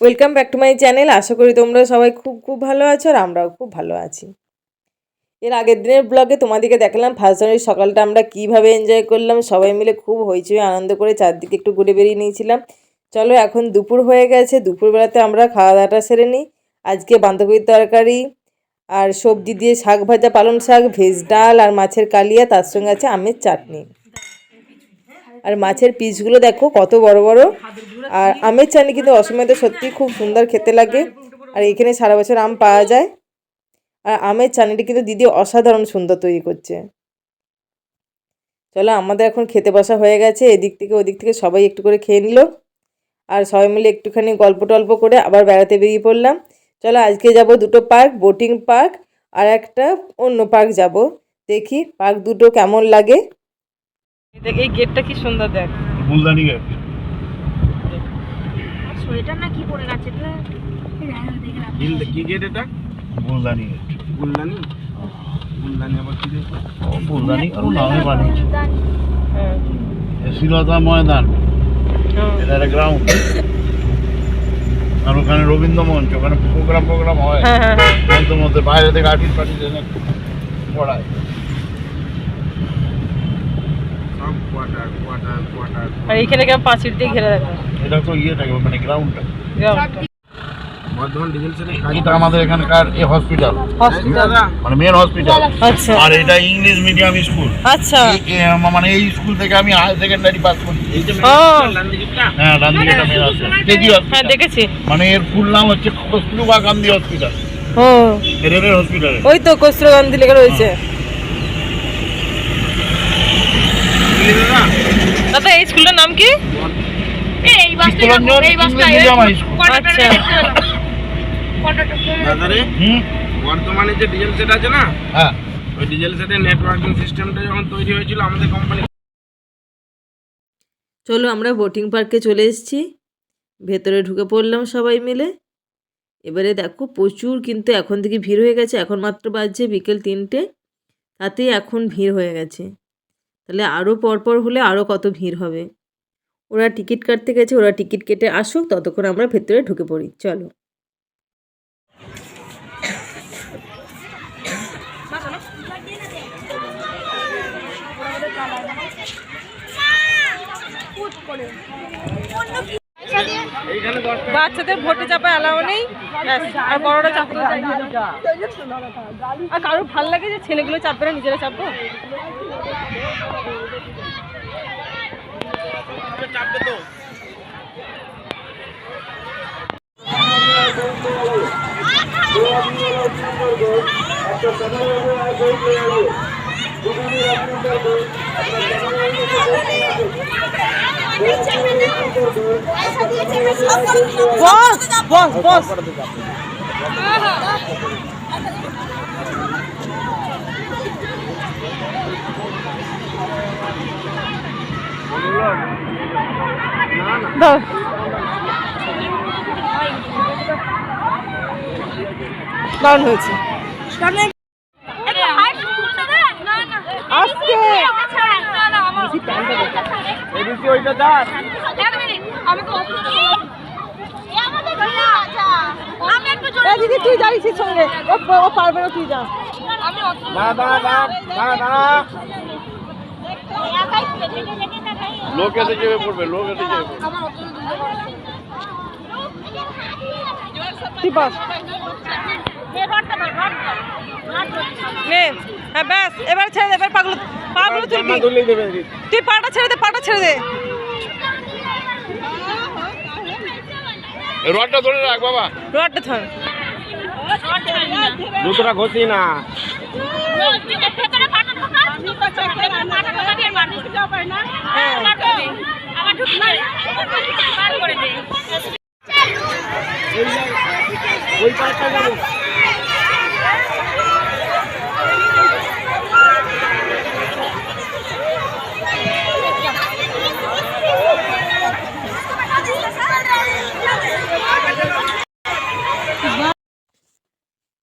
Welcome back to my channel আশা করি তোমরা সবাই খুব খুব ভালো আছো আর আমরাও খুব ভালো আছি। এর আগের দিনের ব্লগে তোমাদেরকে দেখালাম ফার্স্ট জানুয়ারি সকালটা আমরা কীভাবে এনজয় করলাম, সবাই মিলে খুব হইচই আনন্দ করে চারদিকে একটু ঘুরে বেরিয়ে নিয়েছিলাম। চলো এখন দুপুর হয়ে গেছে, দুপুরবেলাতে আমরা খাওয়া দাওয়াটা সেরে নিই। আজকে বাঁধাকপির তরকারি আর সবজি দিয়ে শাক ভাজা, পালং শাক, ভেজ ডাল আর মাছের কালিয়া, তার সঙ্গে আছে আমের চাটনি। আর মাছের পিসগুলো দেখো, কত বড় বড়। আর আমের চাটনি কিন্তু অসময়ে তো সত্যি খুব সুন্দর খেতে লাগে। আর এখানে সারা বছর আম পাওয়া যায়। আর আমের চাটনিটা কিন্তু দিদি অসাধারণ সুন্দর তৈরি করছে। চলো, আমাদের এখন খেতে বসা হয়ে গেছে। এদিক থেকে ওদিক থেকে সবাই একটু করে খেয়ে নিল। আর সবাই মিলে একটুখানি গল্প টল্প করে আবার বেড়াতে বেরিয়ে পড়লাম। চলো, আজকে যাব দুটো পার্ক, বোটিং পার্ক আর একটা অন্য পার্ক যাব। দেখি পার্ক দুটো কেমন লাগে। দেখ এই গেটটা কি সুন্দর দেখ। ফুলদানি গেট সোয়েটার না কি পরে গেছে রে? কি গেট এটা? ফুলদানি গেট বুলদানি? বুলদানি আবার কি দেখো ফুলদানি কারও নামে বানিয়েছে। হ্যাঁ শিলতা ময়দান। এটা একটা গ্রাউন্ড আর ওখানে রবীন্দ্র মঞ্চ ওখানে প্রোগ্রাম প্রোগ্রাম হয়। হ্যাঁ হ্যাঁ হ্যাঁ। মধ্যে মধ্যে বাইরে থেকে আর্টিস্ট এনে পড়ায়। আর এইখানে কেমন পাঁচিল দিয়ে ঘেরা দেখো? এটা তো ইয়েটাকে মানে গ্রাউন্ডটা বর্ধমান ডিজেল এটা আমাদের এখানকার এ হসপিটাল হসপিটাল মানে মেন হসপিটাল আচ্ছা। আর এটা ইংলিশ মিডিয়াম স্কুল আচ্ছা। মানে এই স্কুল থেকে আমি হায়ার সেকেন্ডারি পাস করি। এই যে হ্যাঁ মেন আছে কেজি হ্যাঁ দেখেছি। মানে এর ফুল নাম হচ্ছে কস্তুরবা গান্ধী হসপিটাল ও। রেলের হসপিটালে ওই তো গান্ধী লেখা রয়েছে। দাদা দাদা এই স্কুলের নাম কি? এই বাসটা বাসটা আচ্ছা। হুম। বর্ধমানে যে ডিজেল সেট আছে না হ্যাঁ। ওই ডিজেল সেটের নেটওয়ার্কিং সিস্টেমটা যখন তৈরি হয়েছিল আমাদের কোম্পানি চলো আমরা বোটিং পার্কে চলে এসেছি। ভেতরে ঢুকে পড়লাম সবাই মিলে। এবারে দেখো প্রচুর কিন্তু এখন থেকে ভিড় হয়ে গেছে। এখন মাত্র বাজছে বিকেল তিনটে। তাতেই এখন ভিড় হয়ে গেছে। তাহলে আরও পরপর হলে আরও কত ভিড় হবে। ওরা টিকিট কাটতে গেছে, ওরা টিকিট কেটে আসুক, ততক্ষণ আমরা ভেতরে ঢুকে পড়ি। চলো। বাচ্চাদের ভোটে চাপা অ্যালাউ নেই। আর বড়রা চাপতে আর কারোর ভালো লাগে যে ছেলেগুলো চাপবে না, নিজেরা চাপবো? চাপবে তো বস বস দারুণ হয়েছে। দিদি তুই যাইছিস সঙ্গে। ও ও পারবে না তুই যা। দাঁড়া দাঁড়া দাঁড়া দাঁড়া। দাঁড়া লোক এতে চেপে পড়বে লোক এতে চেপে নে হ্যাঁ ব্যাস এবার ছেড়ে দে এবার পাগল পাগল তুলবি তুই পাটা ছেড়ে দে পাটা ছেড়ে দে। রডটা ধরে রাখ বাবা। রডটা ধর। জুতোটা ঘষি না।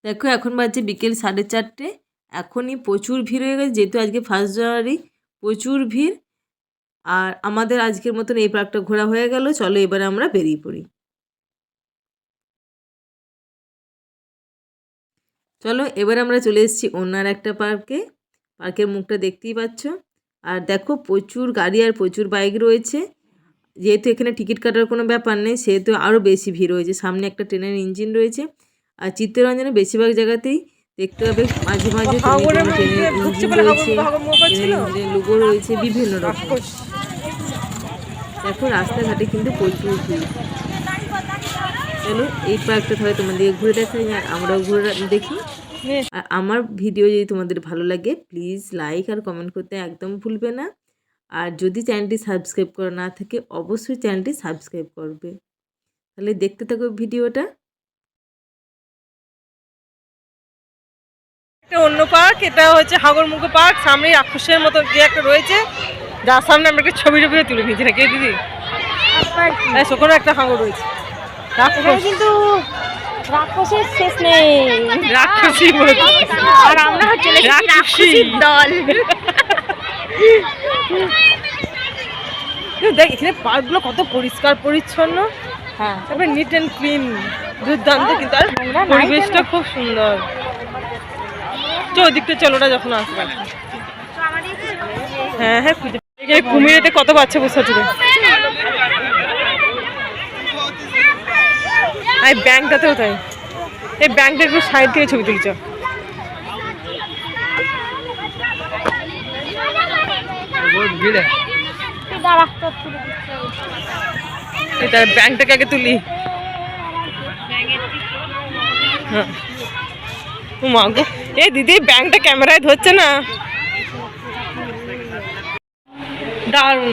দেখো, এখন বাজছে বিকেল সাড়ে চারটে। এখনই প্রচুর ভিড় হয়ে গেছে, যেহেতু আজকে ফার্স্ট জানুয়ারি প্রচুর ভিড়। আর আমাদের আজকের মতন এই পার্কটা ঘোরা হয়ে গেল, চলো এবারে আমরা বেরিয়ে পড়ি। চলো, এবার আমরা চলে এসেছি অন্যার একটা পার্কে পার্কের মুখটা দেখতেই পাচ্ছ। আর দেখো, প্রচুর গাড়ি আর প্রচুর বাইক রয়েছে। যেহেতু এখানে টিকিট কাটার কোনো ব্যাপার নেই, সেহেতু আরও বেশি ভিড় রয়েছে সামনে একটা ট্রেনের ইঞ্জিন রয়েছে। আর চিত্তরঞ্জনে বেশিরভাগ জায়গাতেই দেখতে হবে মাঝে মাঝে ট্রেনের ইঞ্জিন রয়েছে বিভিন্ন রকম। দেখো রাস্তাঘাটে কিন্তু প্রচুর ভিড়। চলো এই পার্কটা তাহলে তোমাদেরকে ঘুরে দেখাই আর আমরাও ঘুরে দেখি। আর আমার ভিডিও যদি তোমাদের ভালো লাগে প্লিজ লাইক আর কমেন্ট করতে একদম ভুলবে না। আর যদি চ্যানেলটি সাবস্ক্রাইব করা না থাকে অবশ্যই চ্যানেলটি সাবস্ক্রাইব করবে। তাহলে দেখতে থাকো ভিডিওটা। অন্য পার্ক এটা হচ্ছে হাগরমুখো পার্ক সামনে রাক্ষসের মতো কি একটা রয়েছে। যার সামনে আমরা একটা ছবি টবি তুলে নিয়েছি নাকি দিদি? হ্যাঁ সেখানে একটা হাঙর রয়েছে। কিন্তু রাক্ষসের শেষ নেই। রাক্ষসী আর আমরা হচ্ছে রাক্ষসীর দল। দেখ এখানে পার্কগুলো কত পরিষ্কার পরিচ্ছন্ন। হ্যাঁ। তারপরে নিট অ্যান্ড ক্লিন দুর্দান্ত কিন্তু আর পরিবেশটা খুব সুন্দর। চো ওদিকটা চলো ওটা যখন আসবে। হ্যাঁ হ্যাঁ খুঁজে এই কুমিরেতে কত বাচ্চা বসে আছে। আর ব্যাংকটাতেও তাই। এই ব্যাংকটা একটু সাইড থেকে ছবি তুলছ। এটা ব্যাংকটাকে আগে তুলি। হ্যাঁ। ও মা গো। এই দিদি ব্যাংকটা ক্যামেরায় ধরছে না। দারুণ।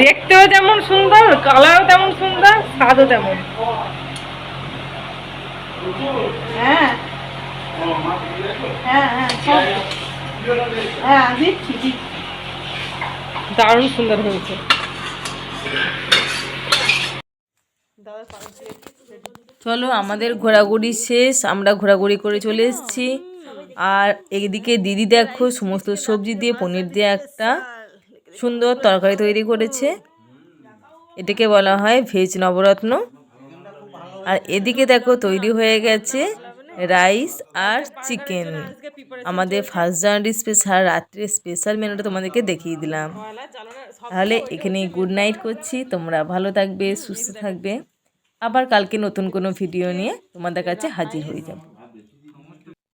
দেখতেও যেমন সুন্দর কালারও তেমন সুন্দর স্বাদও তেমন। হ্যাঁ। হ্যাঁ হ্যাঁ সব। হ্যাঁ দারুণ সুন্দর হয়েছে। চলো, আমাদের ঘোরাঘুরি শেষ, আমরা ঘোরাঘুরি করে চলে এসেছি। আর এদিকে দিদি দেখো, সমস্ত সবজি দিয়ে পনির দিয়ে একটা সুন্দর তরকারি তৈরি করেছে। এটাকে বলা হয় ভেজ নবরত্ন। আর এদিকে দেখো, তৈরি হয়ে গেছে রাইস আর চিকেন। আমাদের ফার্স্ট জানুয়ারি স্পেশাল, রাত্রে স্পেশাল মেনুটা তোমাদেরকে দেখিয়ে দিলাম। তাহলে এখানে গুড নাইট করছি। তোমরা ভালো থাকবে, সুস্থ থাকবে। আবার কালকে নতুন কোনো ভিডিও নিয়ে তোমাদের কাছে হাজির হয়ে যাব।